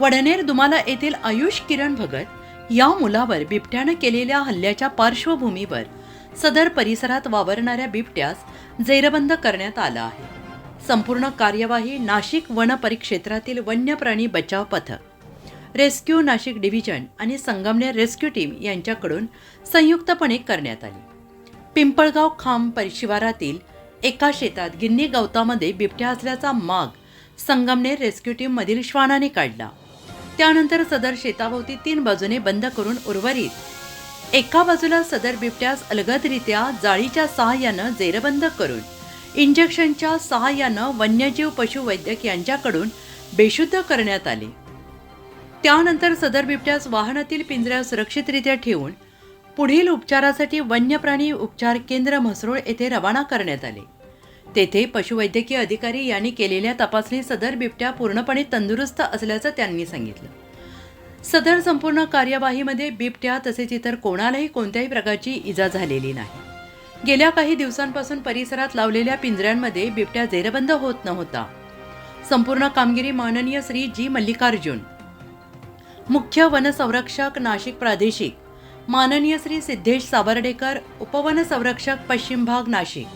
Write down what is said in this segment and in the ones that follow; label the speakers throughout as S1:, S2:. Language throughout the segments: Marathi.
S1: वडनेर दुमाला येथील आयुष किरण भगत या मुलावर बिबट्यानं केलेल्या हल्ल्याच्या पार्श्वभूमीवर सदर परिसरात वावरणाऱ्या बिबट्यास जेरबंद करण्यात आलं आहे. संपूर्ण कार्यवाही नाशिक वन परिक्षेत्रातील वन्य प्राणी बचाव पथक रेस्क्यू नाशिक डिव्हिजन आणि संगमनेर रेस्क्यू टीम यांच्याकडून संयुक्तपणे करण्यात आली. पिंपळगाव खांब परिशिवारातील एका शेतात गिन्नी गवतामध्ये बिबट्या असल्याचा माग संगमनेर रेस्क्यू टीममधील श्वानाने काढला. त्यानंतर सदर शेताभोवती तीन बाजूने बंद करून उर्वरित. एका बाजूला सदर बिबट्यास अलगदरित्या जाळीच्या सहाय्यानं जेरबंद करून इंजेक्शनच्या सहाय्यानं वन्यजीव पशुवैद्यक यांच्याकडून बेशुद्ध करण्यात आले. त्यानंतर सदर बिबट्यास वाहनातील पिंजऱ्यात सुरक्षितरित्या ठेवून पुढील उपचारासाठी वन्यप्राणी उपचार केंद्र म्हसरोळ येथे रवाना करण्यात आले. तेथे पशुवैद्यकीय अधिकारी यांनी केलेल्या तपासणी सदर बिबट्या पूर्णपणे तंदुरुस्त असल्याचं त्यांनी सांगितलं. सदर संपूर्ण कार्यवाहीमध्ये बिबट्या तसेच इतर कोणालाही कोणत्याही प्रकारची इजा झालेली नाही. गेल्या काही दिवसांपासून परिसरात लावलेल्या पिंजऱ्यांमध्ये बिबट्या जेरबंद होत नव्हता. संपूर्ण कामगिरी माननीय श्री जी मल्लिकार्जुन मुख्य वनसंरक्षक नाशिक प्रादेशिक माननीय श्री सिद्धेश सावर्डेकर उपवनसंरक्षक पश्चिम भाग नाशिक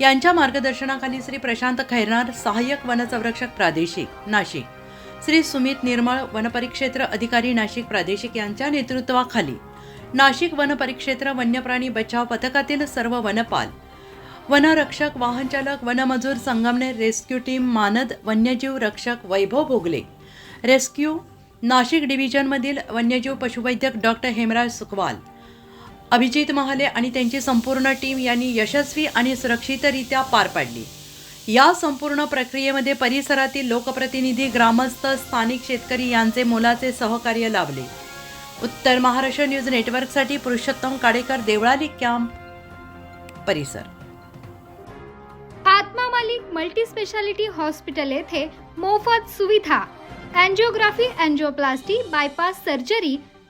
S1: यांच्या मार्गदर्शनाखाली श्री प्रशांत खैरनार सहाय्यक वनसंरक्षक प्रादेशिक नाशिक. श्री सुमित निर्मळ वनपरिक्षेत्र अधिकारी नाशिक प्रादेशिक यांच्या नेतृत्वाखाली नाशिक वनपरिक्षेत्र वन्यप्राणी बचाव पथकातील सर्व वनपाल वनरक्षक वाहनचालक वनमजूर संगमनेर रेस्क्यू टीम मानद वन्यजीव रक्षक वैभव भोगले. रेस्क्यू नाशिक डिव्हिजनमधील वन्यजीव पशुवैद्यक डॉक्टर हेमराज सुकवाल अभिजित महाले आणि त्यांची संपूर्ण टीम यांनी यशस्वी आणि सुरक्षितरित्या पार पाडली. या संपूर्ण प्रक्रियेमध्ये परिसरातील लोकप्रतिनिधी ग्रामस्थ स्थानिक शेतकरी यांचे मोलाचे सहकार्य लाभले. उत्तर महाराष्ट्र न्यूज नेटवर्कसाठी पुरुषोत्तम काडेकर देवळाली कॅम्प परिसर.
S2: Atma Malik multi speciality hospital येथे मोफत सुविधा अँजिओग्राफी अँजिओप्लास्टी बायपास सर्जरी